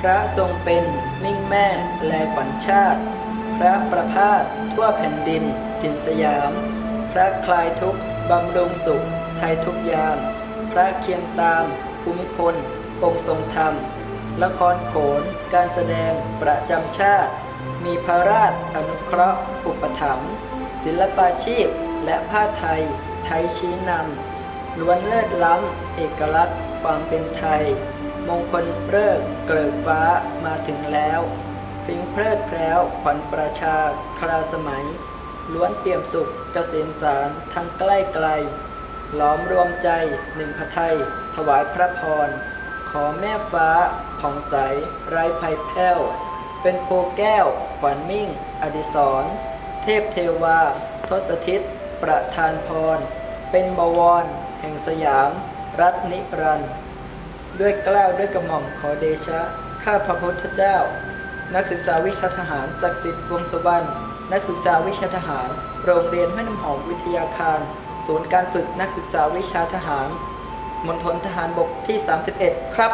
พระทรงเป็นมิ่งแม่แลขวัญชาติ พระประภาสทั่วแผ่นดินถิ่นสยาม พระคลายทุกข์บำรุงสุข ไทยทุกยาม พระเคียงตาม ภูมิพลองค์ทรงธรรม ละครโขนการแสดงประจำชาติ มีพระราชอนุเคราะห์อุปถัมภ์ศิลปาชีพและผ้าไทย ไทยชี้นำล้วนเลิศล้ำ เอกลักษณ์ความเป็นไทย มงคลเลิกเกลิกฟ้ามาถึงแล้วพริ้งเพลิดเพล้วขวัญประชาคราสมัย ล้วนเปี่ยมสุขเกษมสารทั้งใกล้ไกล หลอมรวมใจหนึ่งพระไทย ถวายพระพร ขอแม่ฟ้าผ่องใส ไร้ภัยแผ้ว เป็นโพแก้ว ขวัญมิ่ง อดิศรเทพเทวา ทศทิศประทานพร เป็นบวร แห่งสยาม รัตนิรันดร์ ด้วยกล้าวด้วยกระหม่อมขอเดชะ ข้าพระพุทธเจ้า นักศึกษาวิชาทหารศักดิ์สิทธิ์วงสวรรณนักศึกษาวิชาทหาร โรงเรียนแม่น้ำหอมวิทยาคาร ศูนย์การฝึกนักศึกษาวิชาทหารมณฑลทหารบกที่ 31 ครับ